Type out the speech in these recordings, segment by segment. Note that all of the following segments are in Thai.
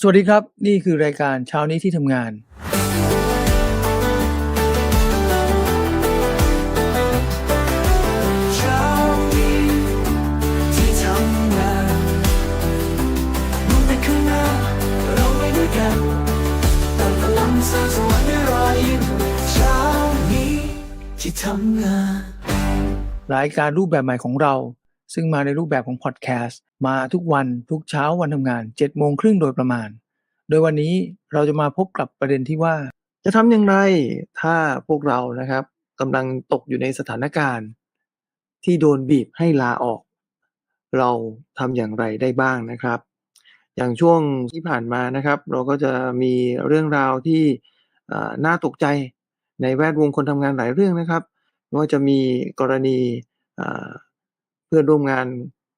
สวัสดีครับ นี่คือรายการเช้านี้ที่ทำงานเช้านี้ที่ทำงานมุ่งไปข้างหน้าเราไปด้วยกันเติมพลังสร้างสวรรค์ด้วยรอยยิ้มเช้านี้ที่ทำงานรายการรูปแบบใหม่ของเรา ซึ่งมาในรูปแบบของพอดแคสต์มาทุกวันทุกเช้าวันทำงาน7โมงครึ่งโดยประมาณ โดยวันนี้เราจะมาพบกับประเด็นที่ว่า จะทำอย่างไรถ้าพวกเรานะครับกำลังตกอยู่ในสถานการณ์ ที่โดนบีบให้ลาออก เราทำอย่างไรได้บ้างนะครับ อย่างช่วงที่ผ่านมานะครับ เราก็จะมีเรื่องราวที่น่าตกใจในแวดวงคนทำงานหลายเรื่องนะครับไม่ว่าจะมีกรณี พื่อนร่วมงาน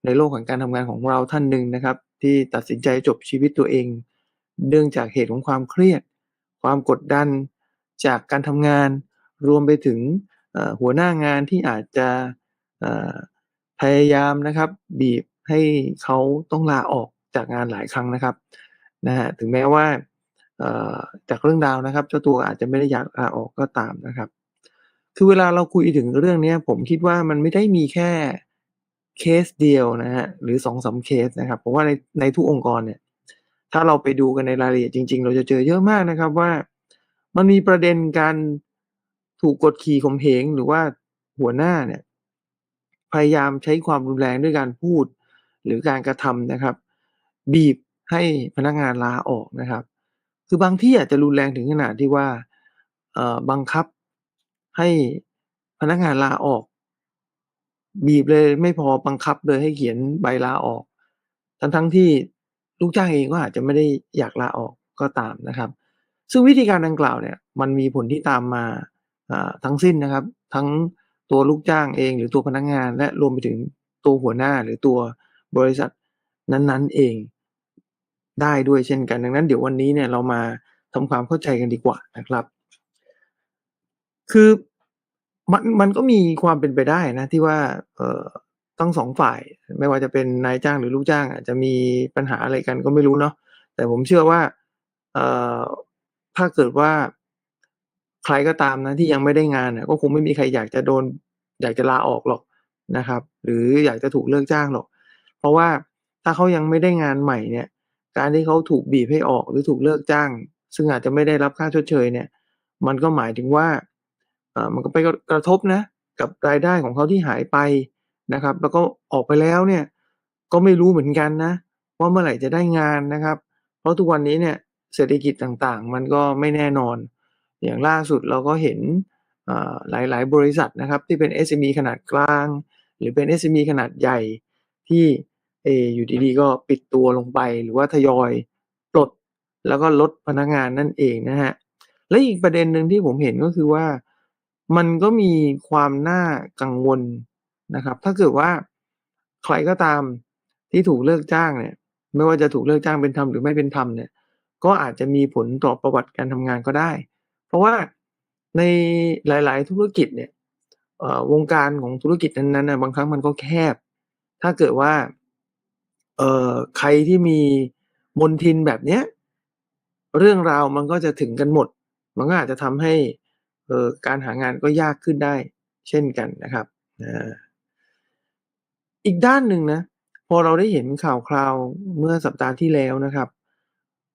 ในโลกของการทำงานของเราท่านหนึ่งนะครับ ที่ตัดสินใจจบชีวิตตัวเอง เนื่องจากเหตุของความเครียด ความกดดันจากการทำงาน รวมไปถึงหัวหน้างานที่อาจจะพยายามนะครับบีบให้เขาต้องลาออกจากงานหลายครั้งนะครับนะฮะถึงแม้ว่าจากเรื่องราวนะครับ เจ้าตัวอาจจะไม่ได้อยากลาออกก็ตามนะครับ คือเวลาเราคุยถึงเรื่องนี้ผมคิดว่ามันไม่ได้มีแค่ เคสเดียวนะฮะหรือสองสามเคสนะครับผมว่าในในทุกองค์กรเนี่ยถ้าเราไปดูกันในรายละเอียดจริง ๆ เราจะเจอเยอะมากนะครับว่ามันมีประเด็นการถูกกดขี่ข่มเหงหรือว่าหัวหน้าเนี่ยพยายามใช้ความรุนแรงด้วยการพูดหรือการกระทำนะครับ บีบให้พนักงานลาออกนะครับ คือบางที่อาจจะรุนแรงถึงขนาดที่ว่าบังคับให้พนักงานลาออก บีบเลยไม่พอบังคับเลยให้เขียนใบลาออก ทั้งๆที่ลูกจ้างเองก็อาจจะไม่ได้อยากลาออกก็ตามนะครับ ซึ่งวิธีการดังกล่าวเนี่ยมันมีผลที่ตามมาอ่าทั้งสิ้นนะครับ ทั้งตัวลูกจ้างเองหรือตัวพนักงาน และรวมไปถึงตัวหัวหน้าหรือตัวบริษัทนั้นๆเองได้ด้วยเช่นกัน ดังนั้นเดี๋ยววันนี้เนี่ยเรามาทำความเข้าใจกันดีกว่านะครับ คือ มันมันก็มีความเป็นไปได้นะ ที่ว่า เอ่อทั้งสองฝ่าย ไม่ว่าจะเป็นนายจ้างหรือลูกจ้าง อาจจะมีปัญหาอะไรกันก็ไม่รู้เนาะแต่ผมเชื่อว่า เอ่อถ้าเกิดว่าใครก็ตามนะที่ยังไม่ได้งานนะก็คงไม่มีใครอยากจะโดน อยากจะลาออกหรอกนะครับ หรืออยากจะถูกเลิกจ้างหรอก เพราะว่าถ้าเขายังไม่ได้งานใหม่เนี่ย การที่เขาถูกบีบให้ออกหรือถูกเลิกจ้าง ซึ่งอาจจะไม่ได้รับค่าชดเชยเนี่ย มันก็หมายถึงว่า มันก็ไปกระทบนะกับรายได้ของเขาที่หายไปนะครับ แล้วก็ออกไปแล้วเนี่ยก็ไม่รู้เหมือนกันนะว่าเมื่อไหร่จะได้งานนะครับ เพราะทุกวันนี้เนี่ยเศรษฐกิจต่างๆ มันก็ไม่แน่นอน อย่างล่าสุดเราก็เห็นหลายๆ บริษัทนะครับที่เป็น SME ขนาดกลาง หรือเป็น SME ขนาดใหญ่ที่เออยู่ดีๆก็ปิดตัวลงไป หรือว่าทยอยปลดแล้วก็ลดพนักงานนั่นเองนะครับและอีกประเด็นหนึ่งที่ผมเห็นก็คือว่า มันก็มีความน่ากังวลนะครับ ถ้าเกิดว่าใครก็ตามที่ถูกเลิกจ้างเนี่ย ไม่ว่าจะถูกเลิกจ้างเป็นธรรมหรือไม่เป็นธรรมเนี่ย ก็อาจจะมีผลต่อประวัติการทำงานก็ได้ เพราะว่าในหลาย ๆ ธุรกิจเนี่ยวงการของธุรกิจนั้นๆนะบางครั้งมันก็แคบ ถ้าเกิดว่าเอ่อใครที่มีมนทินแบบเนี้ย เรื่องราวมันก็จะถึงกันหมด มันก็อาจจะทำให้ เออการหางานก็ยากขึ้นได้เช่นกันนะครับอีกด้านหนึ่งนะพอเราได้เห็นข่าวคราวเมื่อสัปดาห์ที่แล้วนะครับ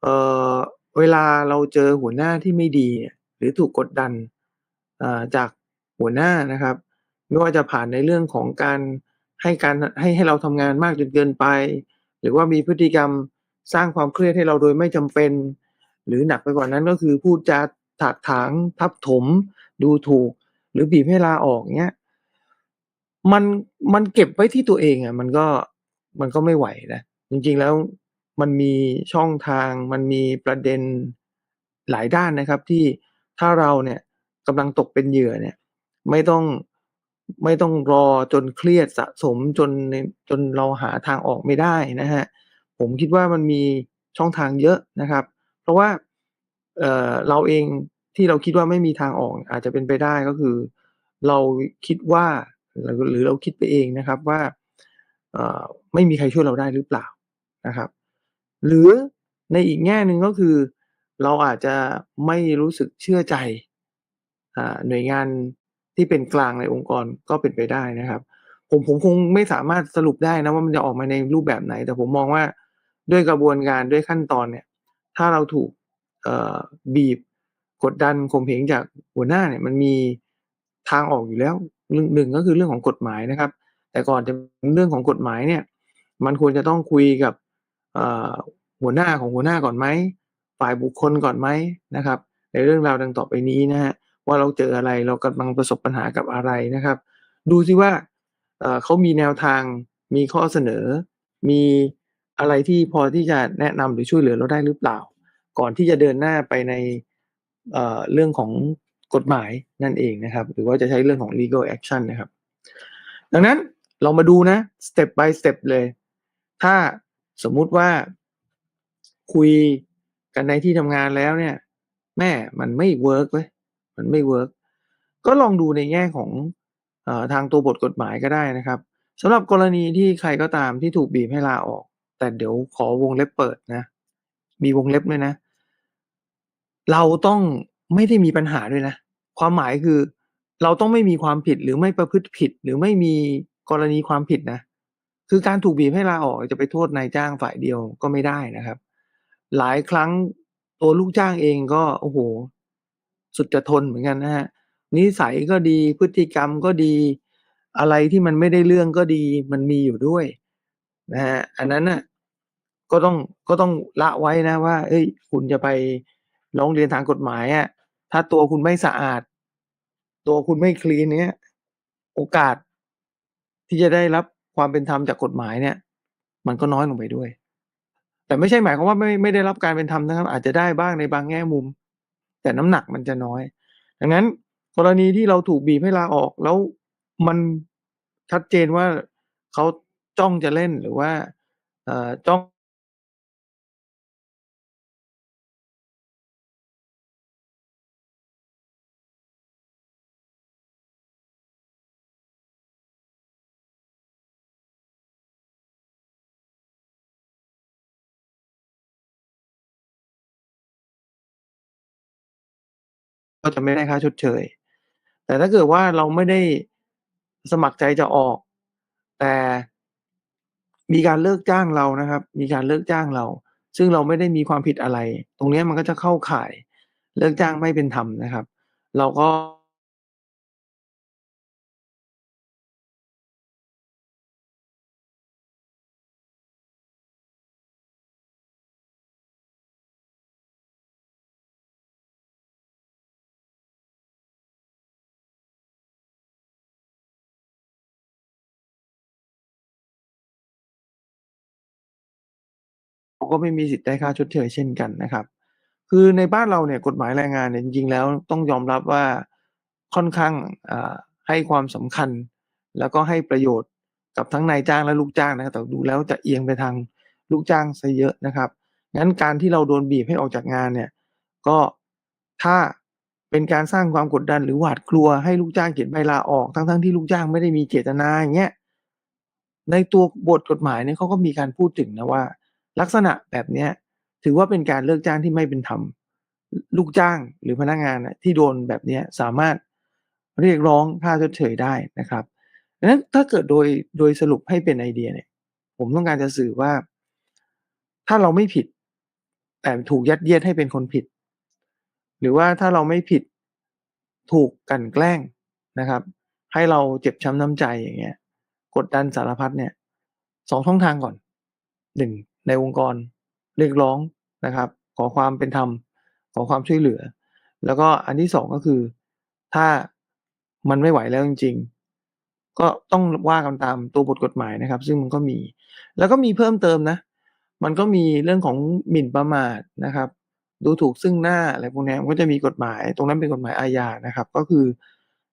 เออเวลาเราเจอหัวหน้าที่ไม่ดีเนี่ยหรือถูกกดดันจากหัวหน้านะครับ ไม่ว่าจะผ่านในเรื่องของการให้การให้ให้เราทำงานมากจนเกินไป หรือว่ามีพฤติกรรมสร้างความเครียดให้เราโดยไม่จำเป็น หรือหนักไปกว่านั้นก็คือพูดจา ถากถางทับถม ดูถูก หรือบีบให้ลาออกเงี้ยมันมันเก็บไว้ที่ตัวเองอะมันก็มันก็ไม่ไหวนะจริงๆแล้วมันมีช่องทาง มันมีประเด็นหลายด้านนะครับ ที่ถ้าเราเนี่ยกำลังตกเป็นเหยื่อเนี่ย ไม่ต้องไม่ต้องรอจนเครียดสะสมจนจนเราหาทางออกไม่ได้นะครับผมคิดว่ามันมีช่องทางเยอะนะครับ เพราะว่าเเราเอง ที่เราคิดว่าไม่มีทางออกอาจจะเป็นไปได้ก็คือ เราคิดว่าหรือเราคิดไปเองนะครับว่าไม่มีใครช่วยเราได้หรือเปล่านะครับ หรือในอีกแง่หนึ่งก็คือ เราอาจจะไม่รู้สึกเชื่อใจอหน่วยงานที่เป็นกลางในองค์กรก็เป็นไปได้นะครับ ผมผมคงไม่สามารถสรุปได้นะว่ามันจะออกมาในรูปแบบไหน แต่ผมมองว่าด้วยกระบวนการด้วยขั้นตอนเนี่ย ถ้าเราถูกบีบ กดดันข่มเหงจากหัวหน้าเนี่ยมันมีทางออกอยู่แล้วหนึ่งหนึ่งก็คือเรื่องของกฎหมายนะครับ แต่ก่อนจะเรื่องของกฎหมายเนี่ย มันควรจะต้องคุยกับหัวหน้าของหัวหน้าก่อนไหมฝ่ายบุคคลก่อนไหมนะครับ ในเรื่องราวดังต่อไปนี้นะครับว่าเราเจออะไรเรากำลังประสบปัญหากับอะไรนะครับ ดูซิว่าเอ่อเขามีแนวทางมีข้อเสนอ มีอะไรที่พอที่จะแนะนำหรือช่วยเหลือเราได้หรือเปล่า ก่อนที่จะเดินหน้าไปใน เรื่องของกฎหมายนั่นเองนะครับ หรือว่าจะใช้เรื่องของ legal action นะครับ ดังนั้นเรามาดูนะ step by step เลย ถ้าสมมุติว่าคุยกันในที่ทำงานแล้วเนี่ย แม่มันไม่เวิร์กเว้ยมันไม่เวิร์กก็ลองดูในแง่ของอทางตัวบทกฎหมายก็ได้นะครับสำหรับกรณีที่ใครก็ตามที่ถูกบีบให้ลาออก แต่เดี๋ยวขอวงเล็บเปิดนะ มีวงเล็บด้วยนะ เราต้องไม่ได้มีปัญหาด้วยนะ ความหมายคือ เราต้องไม่มีความผิดหรือไม่ประพฤติผิด หรือไม่มีกรณีความผิดนะ คือการถูกบีบให้ลาออกจะไปโทษนายจ้างฝ่ายเดียวก็ไม่ได้นะครับ หลายครั้งตัวลูกจ้างเองก็โอ้โฮสุดจะทนเหมือนกันนะครับนิสัยก็ดีพฤติกรรมก็ดี อะไรที่มันไม่ได้เรื่องก็ดีมันมีอยู่ด้วยนะครับอันนั้นน่ะก็ต้องก็ต้องละไว้นะว่าเฮ้ย คุณจะไป ร้องเรียนทางกฎหมายอะถ้าตัวคุณไม่สะอาด ตัวคุณไม่คลีนเงี้ยโอกาสที่จะได้รับความเป็นธรรมจากกฎหมายเนี่ย มันก็น้อยลงไปด้วย แต่ไม่ใช่หมายความว่าไม่ไม่ได้รับการเป็นธรรมนะครับ อาจจะได้บ้างในบางแง่มุม แต่น้ำหนักมันจะน้อย ดังนั้นกรณีที่เราถูกบีบให้ลาออกแล้วมันชัดเจนว่าเขาจ้องจะเล่นหรือว่าจ้อง ก็จะไม่ได้ค่าชดเชย แต่ถ้าเกิดว่าเราไม่ได้สมัครใจจะออก แต่มีการเลิกจ้างเรานะครับ มีการเลิกจ้างเรา ซึ่งเราไม่ได้มีความผิดอะไร ตรงนี้มันก็จะเข้าข่าย เลิกจ้างไม่เป็นธรรมนะครับ เราก็ ก็ไม่มีสิทธิ์ได้ค่าชดเชยเช่นกันนะครับ คือในบ้านเราเนี่ยกฎหมายแรงงานเนี่ยจริงๆแล้วต้องยอมรับว่าค่อนข้างให้ความสำคัญ แล้วก็ให้ประโยชน์กับทั้งนายจ้างและลูกจ้างนะครับแต่ดูแล้วจะเอียงไปทางลูกจ้างเสียเยอะนะครับงั้นการที่เราโดนบีบให้ออกจากงานเนี่ยก็ถ้าเป็นการสร้างความกดดันหรือหวาดกลัวให้ลูกจ้างเขียนใบลาออกทั้งๆที่ลูกจ้างไม่ได้มีเจตนาอย่างเงี้ยในตัวบทกฎหมายเนี่ยเขาก็มีการพูดถึงนะว่า ลักษณะแบบเนี้ยถือว่าเป็นการเลิกจ้างที่ไม่เป็นธรรมลูกจ้างหรือพนักงานที่โดนแบบนี้สามารถเรียกร้องค่าชดเชยได้นะครับดังนั้นถ้าเกิดโดยโดยสรุปให้เป็นไอเดียเนี่ย ผมต้องการจะสื่อว่า ถ้าเราไม่ผิด แต่ถูกยัดเยียดให้เป็นคนผิด หรือว่าถ้าเราไม่ผิดถูกกันแกล้งนะครับ ให้เราเจ็บช้ำน้ำใจอย่างเงี้ย กดดันสารพัดเนี่ย2ช่องทางก่อน1 ในองค์กรเรียกร้องนะครับ ขอความเป็นธรรมขอความช่วยเหลือ แล้วก็อันที่2ก็คือ ถ้ามันไม่ไหวแล้วจริง ๆ ก็ต้องว่ากันตามตัวบทกฎหมายนะครับ ซึ่งมันก็มี แล้วก็มีเพิ่มเติมนะ มันก็มีเรื่องของหมิ่นประมาทนะครับ ดูถูกซึ่งหน้าอะไรพวกนี้มันก็จะมีกฎหมาย ตรงนั้นเป็นกฎหมายอาญานะครับ ก็คือ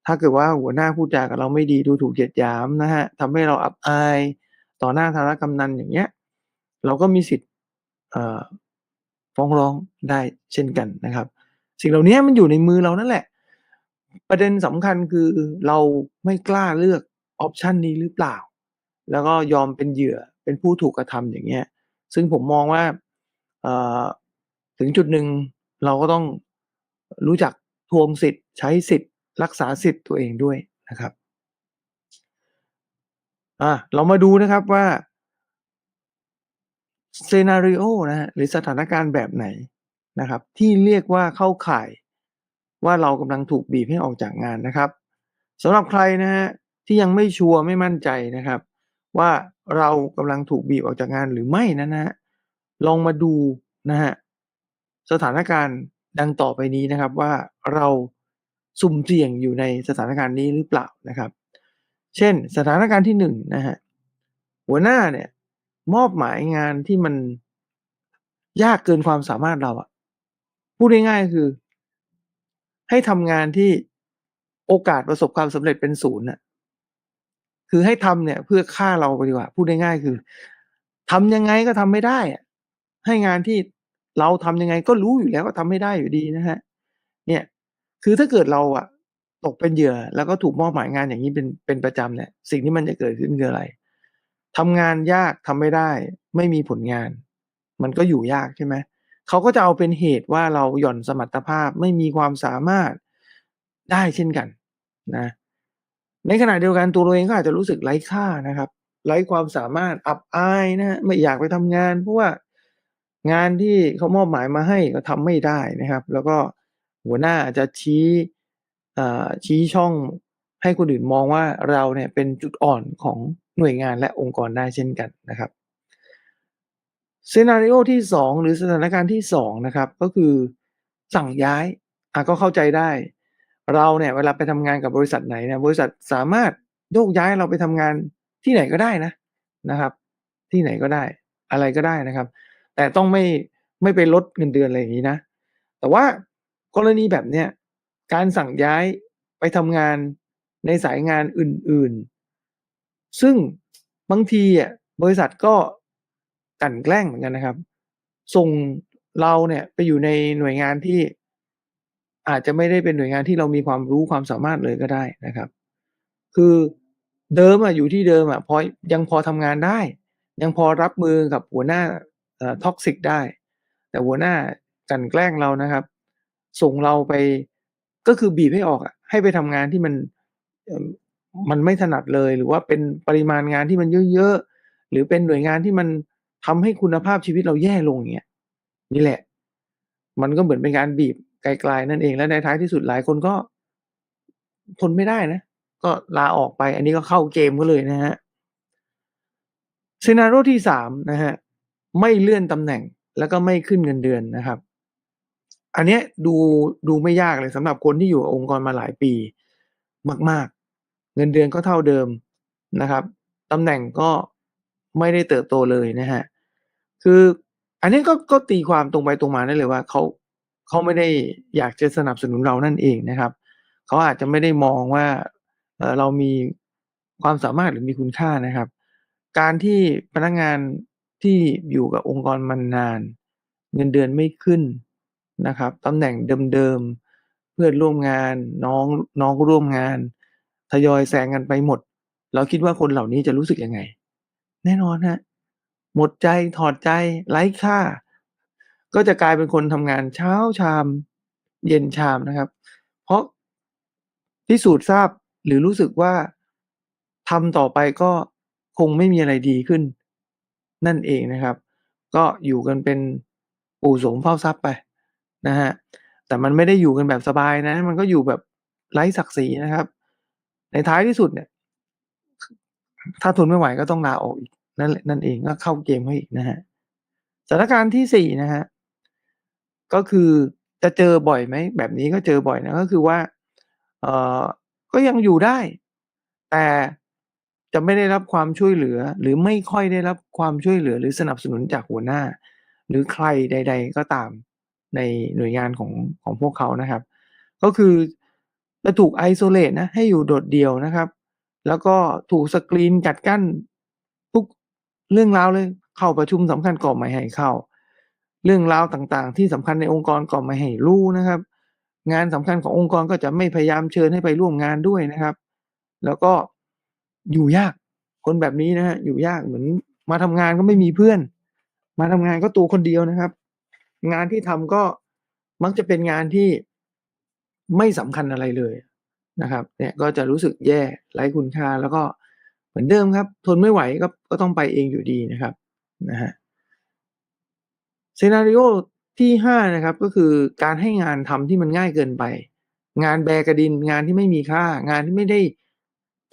ถ้าเกิดว่าหัวหน้าพูดจากับเราไม่ดีดูถูกเหยียดหยามนะครับทำให้เราอับอาย ต่อหน้าธารกำนันอย่างเงี้ย เราก็มีสิทธิ์ฟ้องร้องได้เช่นกันนะครับ สิ่งเหล่านี้มันอยู่ในมือเรานั่นแหละ ประเด็นสำคัญคือเราไม่กล้าเลือกออปชันนี้หรือเปล่า แล้วก็ยอมเป็นเหยื่อเป็นผู้ถูกกระทำอย่างเงี้ย ซึ่งผมมองว่าถึงจุดหนึ่งเราก็ต้องรู้จักทวงสิทธิ์ ใช้สิทธิ์ รักษาสิทธิ์ตัวเองด้วยนะครับอ่าเรามาดูนะครับว่า scenario นะฮะหรือสถานการณ์แบบไหนนะครับ ที่เรียกว่าเข้าข่าย ว่าเรากำลังถูกบีบให้ออกจากงานนะครับสำหรับใครนะฮะที่ยังไม่ชัวร์ไม่มั่นใจนะครับ ว่าเรากำลังถูกบีบออกจากงานหรือไม่นั้นะฮะลองมาดูนะฮะสถานการณ์ดังต่อไปนี้นะครับว่าเราสุ่มเสี่ยงอยู่ในสถานการณ์นี้หรือเปล่านะครับ เช่น สถานการณ์ที่หนึ่งนะฮะหัวหน้าเนี่ย มอบหมายงานที่มันยากเกินความสามารถเราอะพูดง่ายๆคือ ให้ทำงานที่โอกาสประสบความสำเร็จเป็นศูนย์น่ะคือให้ทำเนี่ยเพื่อฆ่าเราไปดีกว่า พูดง่ายๆคือทำยังไงก็ทำไม่ได้อะให้งานที่เราทำยังไงก็รู้อยู่แล้วว่าทำไม่ได้อยู่ดีนะฮะ เนี่ย คือถ้าเกิดเราอะตกเป็นเหยื่อแล้วก็ถูกมอบหมายงานอย่างนี้เป็นเป็นประจำเนี่ย สิ่งที่มันจะเกิดขึ้นคืออะไร ทำงานยากทำไม่ได้ ไม่มีผลงาน มันก็อยู่ยากใช่ไหมเขาก็จะเอาเป็นเหตุว่าเราหย่อนสมรรถภาพไม่มีความสามารถได้เช่นกันนะในขณะเดียวกันตัวเราเองก็อาจจะรู้สึกไร้ค่านะครับ ไร้ความสามารถอับอายนะไม่อยากไปทำงาน เพราะว่างานที่เขามอบหมายมาให้ก็ทำไม่ได้นะครับ แล้วก็หัวหน้าอาจจะชี้อ่าชี้ช่องให้คนอื่นมองว่าเราเนี่ยเป็นจุดอ่อนของ หน่วยงานและองค์กรได้เช่นกันนะครับซีนารีโอที่สองหรือสถานการณ์ที่สองนะครับก็คือสั่งย้ายอะก็เข้าใจได้ เราเนี่ยเวลาไปทำงานกับบริษัทไหนเนี่ยบริษัทสามารถโยกย้ายเราไปทำงานที่ไหนก็ได้นะนะครับ ที่ไหนก็ได้อะไรก็ได้นะครับ แต่ต้องไม่ไม่ไปลดเงินเดือนอะไรอย่างนี้นะ แต่ว่ากรณีแบบเนี้ยการสั่งย้ายไปทำงานในสายงานอื่น ซึ่งบางทีอะบริษัทก็กันแกล้งเหมือนกันนะครับ ส่งเราเนี่ยไปอยู่ในหน่วยงานที่อาจจะไม่ได้เป็นหน่วยงานที่เรามีความรู้ความสามารถเลยก็ได้นะครับ คือเดิมอะอยู่ที่เดิมอะพอยังพอทำงานได้ ยังพอรับมือกับหัวหน้าท็อกซิกได้ แต่หัวหน้ากันแกล้งเรานะครับ ส่งเราไปก็คือบีบให้ออกอะให้ไปทำงานที่มัน มันไม่ถนัดเลย หรือว่าเป็นปริมาณงานที่มันเยอะๆหรือเป็นหน่วยงานที่มันทำให้คุณภาพชีวิตเราแย่ลงอย่างเงี้ยนี่แหละ มันก็เหมือนเป็นการบีบไกลๆนั่นเองและในท้ายที่สุดหลายคนก็ทนไม่ได้นะ ก็ลาออกไป อันนี้ก็เข้าเกมเขาเลยนะฮะซีนาโรที่สามนะฮะไม่เลื่อนตำแหน่งแล้วก็ไม่ขึ้นเงินเดือนนะครับ อันเนี้ยดูดูไม่ยากเลยสำหรับคนที่อยู่องค์กรมาหลายปี มากๆ เงินเดือนก็เท่าเดิมนะครับตำแหน่งก็ไม่ได้เติบโตเลยนะฮะคืออันนี้ก็ก็ตีความตรงไปตรงมาได้เลยว่าเขาเขาไม่ได้อยากจะสนับสนุนเรานั่นเองนะครับเขาอาจจะไม่ได้มองว่าเรามีความสามารถหรือมีคุณค่านะครับ การที่พนักงานที่อยู่กับองค์กรมานาน เงินเดือนไม่ขึ้นนะครับตำแหน่งเดิมๆเพื่อนร่วมงานน้องน้องร่วมงาน ทยอยแซงกันไปหมด เราคิดว่าคนเหล่านี้จะรู้สึกยังไง แน่นอนฮะหมดใจถอดใจไร้ค่า ก็จะกลายเป็นคนทำงานเช้าชาม เย็นชามนะครับ เพราะพิสูจน์ทราบหรือรู้สึกว่าทำต่อไปก็คงไม่มีอะไรดีขึ้น นั่นเองนะครับ ก็อยู่กันเป็นปู่โสมเฝ้าทรัพย์ไปนะฮะแต่มันไม่ได้อยู่กันแบบสบายนะ มันก็อยู่แบบไร้ศักดิ์ศรีนะครับ ในท้ายที่สุดเนี่ย ถ้าทนไม่ไหวก็ต้องลาออกอีกนั่นแหละนั่นเองก็เข้าเกมเขาอีกนะฮะสถานการณ์ที่สี่นะฮะก็คือจะเจอบ่อยไหมแบบนี้ก็เจอบ่อยนะก็คือว่า เอ่อก็ยังอยู่ได้ แต่จะไม่ได้รับความช่วยเหลือ หรือไม่ค่อยได้รับความช่วยเหลือ หรือสนับสนุนจากหัวหน้า หรือใครใด ๆ ก็ตามในหน่วยงานของของพวกเขานะครับ ก็คือ จะถูกไอโซเลตนะให้อยู่โดดเดี่ยวนะครับ แล้วก็ถูกสกรีนกัดกั้นทุกเรื่องราวเลยเข้าประชุมสำคัญก็ไม่ให้เข้า เรื่องราวต่างๆ ที่สำคัญในองค์กรก็ไม่ให้รู้นะครับ งานสำคัญขององค์กรก็จะไม่พยายามเชิญให้ไปร่วมงานด้วยนะครับ แล้วก็อยู่ยากคนแบบนี้นะฮะอยู่ยากเหมือนมาทำงานก็ไม่มีเพื่อน มาทำงานก็ตัวคนเดียวนะครับ งานที่ทำก็มักจะเป็นงานที่ ไม่สำคัญอะไรเลยนะครับ เนี่ยก็จะรู้สึกแย่ไร้คุณค่าแล้วก็เหมือนเดิมครับ ทนไม่ไหวก็ก็ต้องไปเองอยู่ดีนะครับนะฮะซีนารีโอที่ห้านะครับก็คือการให้งานทำที่มันง่ายเกินไป งานแบกระดินงานที่ไม่มีค่า งานที่ไม่ได้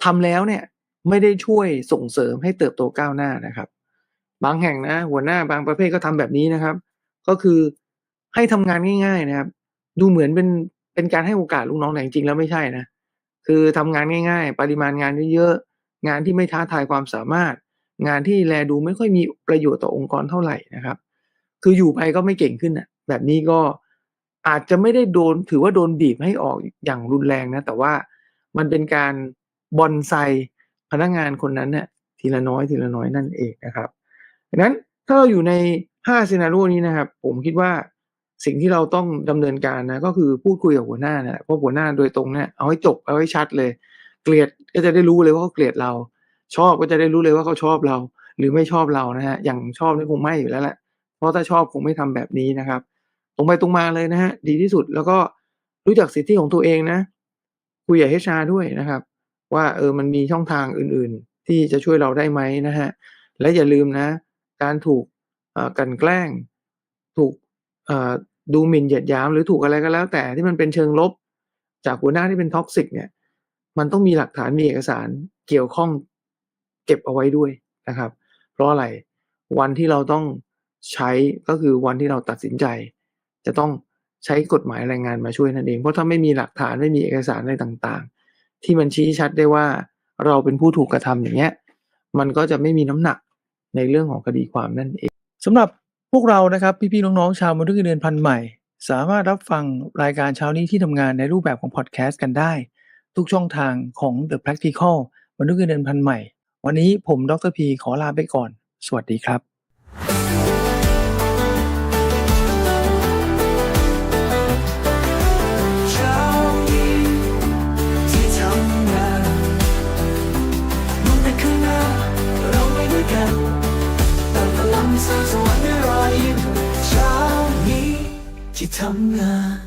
ทำแล้วเนี่ยไม่ได้ช่วยส่งเสริมให้เติบโตก้าวหน้านะครับ บางแห่งนะ หัวหน้าบางประเภทก็ทำแบบนี้นะครับ ก็คือให้ทำงานง่าย ๆนะครับ ดูเหมือนเป็น เป็นการให้โอกาสลูกน้องแต่จริงๆแล้วไม่ใช่นะคือทำงานง่าย ๆ ปริมาณงานเยอะๆงานที่ไม่ท้าทายความสามารถ งานที่แลดูไม่ค่อยมีประโยชน์ต่อองค์กรเท่าไหร่นะครับ คืออยู่ไปก็ไม่เก่งขึ้นอะแบบนี้ก็อาจจะไม่ได้โดนถือว่าโดนบีบให้ออกอย่างรุนแรงนะ แต่ว่ามันเป็นการบอนไซพนักงานคนนั้นเนี่ยทีละน้อยทีละน้อยนั่นเองนะครับดังนั้นถ้าเราอยู่ใน5ซีนารีโอนี้นะครับ ผมคิดว่า สิ่งที่เราต้องดำเนินการนะก็คือพูดคุยกับหัวหน้านะเพราะหัวหน้าโดยตรงเนี่ยเอาให้จบเอาให้ชัดเลย เกลียดก็จะได้รู้เลยว่าเขาเกลียดเรา ชอบก็จะได้รู้เลยว่าเขาชอบเรา หรือไม่ชอบเรานะฮะอย่างชอบนี่คงไม่อยู่แล้วแหละเพราะถ้าชอบคงไม่ทำแบบนี้นะครับ ตรงไปตรงมาเลยนะฮะดีที่สุดแล้วก็รู้จักสิทธิของตัวเองนะคุยกับ HR ด้วยนะครับ ว่าเออมันมีช่องทางอื่นๆ ที่จะช่วยเราได้ไหมนะฮะและอย่าลืมนะ การถูกกันแกล้งถูก ดูหมิ่นเหยียดหยาม หรือถูกอะไรก็แล้ว แต่ที่มันเป็นเชิงลบ จากหัวหน้าที่เป็นท็อกซิกเนี่ย มันต้องมีหลักฐานมีเอกสารเกี่ยวข้องเก็บเอาไว้ด้วยนะครับ เพราะอะไรวันที่เราต้องใช้ก็คือวันที่เราตัดสินใจ จะต้องใช้กฎหมายแรงงานมาช่วยนั่นเอง เพราะถ้าไม่มีหลักฐานไม่มีเอกสารอะไรต่างๆ ที่มันชี้ชัดได้ว่าเราเป็นผู้ถูกกระทำอย่างเงี้ยมันก็จะไม่มีน้ำหนักในเรื่องของคดีความนั่นเองสำหรับ พวกเรานะครับพี่ๆน้องๆชาวมนุษย์เงินเดือนพันใหม่ สามารถรับฟังรายการเช้านี้ที่ทำงานในรูปแบบของพอดแคสต์กันได้ ทุกช่องทางของ The Practical มนุษย์เงินเดือนพันใหม่ วันนี้ผมดรพีขอลาไปก่อน สวัสดีครับ ทำงาน